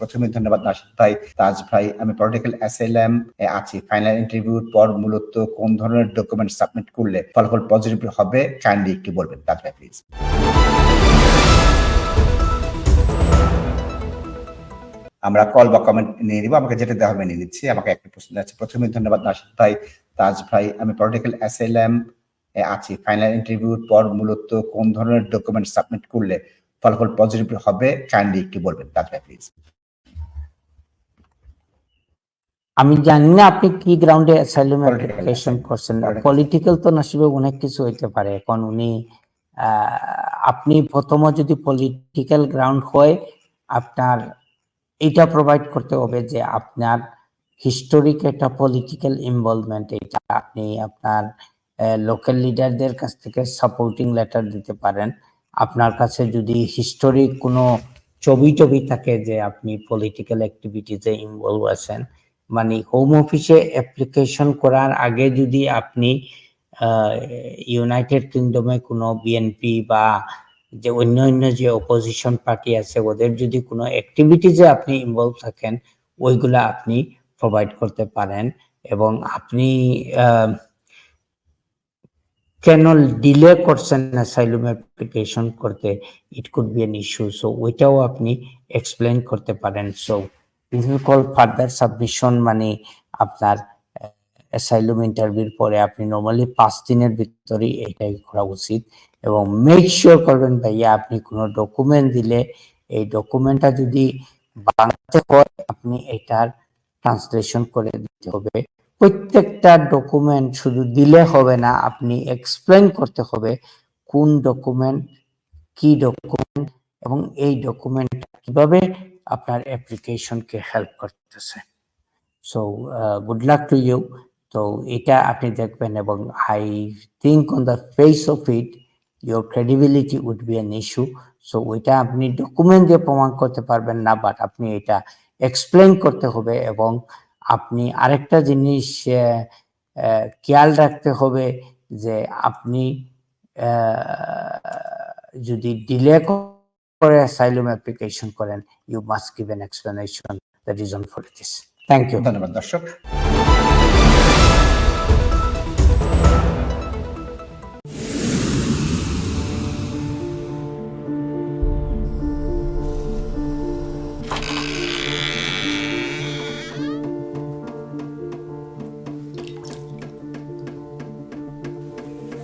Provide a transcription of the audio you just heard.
প্রথমে ধন্যবাদ নাসিদ ভাই তাজ ভাই, আমি পলিটিক্যাল অ্যাসাইলাম এ আছি। ফাইনাল ইন্টারভিউর পর মূলত কোন ধরনের ডকুমেন্ট সাবমিট করলে ফলাফল পজিটিভ হবে কাইন্ডলি একটু বলবেন তাজ ভাই প্লিজ আমরা কল বা কমেন্ট নিয়ে নিব, আমাকে যেটা দেওয়া হবে নিয়ে নিচ্ছি। আমাকে একটা প্রশ্ন আছে। প্রথমে ধন্যবাদ নাসিদ ভাই তাজ ভাই, আমি পলিটিক্যাল অ্যাসাইলাম এ আছি। ফাইনাল ইন্টারভিউর পর মূলত কোন ধরনের ডকুমেন্ট সাবমিট করলে ফলাফল পজিটিভ হবে কাইন্ডলি একটু বলবেন তাজ ভাই প্লিজ আমি জানি না আপনি কি গ্রাউন্ডে অ্যাসাইলাম অ্যাপ্লিকেশন করছেন পলিটিক্যাল তো নাসিবে অনেক কিছু হইতে পারে। এখন উনি আপনি প্রথম যদি পলিটিক্যাল গ্রাউন্ড হয় আপনার এটা প্রোভাইড করতে হবে যে আপনার হিস্টোরিক একটা পলিটিক্যাল ইনভলভমেন্ট এটা আপনি আপনার লোকাল লিডারদের কাছ থেকে সাপোর্টিং লেটার দিতে পারেন। আপনার কাছে যদি হিস্টোরিক কোনো ছবি টবি থাকে যে আপনি পলিটিক্যাল অ্যাক্টিভিটিতে ইনভলভ আছেন মানে হোম অফিসে অ্যাপ্লিকেশন করার আগে যদি আপনি ইউনাইটেড কিংডমে কোনো বিএনপি বা যে অন্য অন্য যে অপোজিশন পার্টি আছে, ওদের যদি কোনো অ্যাক্টিভিটিজে আপনি ইনভলভ থাকেন, ওইগুলা আপনি প্রোভাইড করতে পারেন এবং আপনি কেন ডিলে করছেন অ্যাসাইলুম অ্যাপ্লিকেশন করতে it could be an issue so ওইটাও আপনি এক্সপ্লেন করতে পারেন। So this call further submission মানে আপনার অ্যাসাইলুম ইন্টারভিউর পরে আপনি নর্মালি পাঁচ দিনের ভিতরেই এটাই করা উচিত। এবং মেক শিওর করবেন ভাইয়া, আপনি কোনো ডকুমেন্ট দিলে, এই ডকুমেন্টটা যদি বাংলাতে হয়, আপনি এটার ট্রান্সলেশন করে দিতে হবে। প্রত্যেকটা ডকুমেন্ট শুধু দিলে হবে না, আপনি এক্সপ্লেন করতে হবে কোন ডকুমেন্ট কি ডকুমেন্ট এবং এই ডকুমেন্ট কীভাবে আপনার অ্যাপ্লিকেশনকে হেল্প করতেছে। So good luck to you তো এটা আপনি দেখবেন এবং I think on the face of it your credibility would be an issue so ওইটা আপনি ডকুমেন্ট দিয়ে প্রমাণ করতে পারবেন না বাট আপনি এটা এক্সপ্লেন করতে হবে এবং আপনি আরেকটা জিনিস খেয়াল রাখতে হবে যে আপনি যদি ডিলে করে অ্যাসাইলুম অ্যাপ্লিকেশন করেন you must give an explanation the reason for this thank you ধন্যবাদ, দর্শক।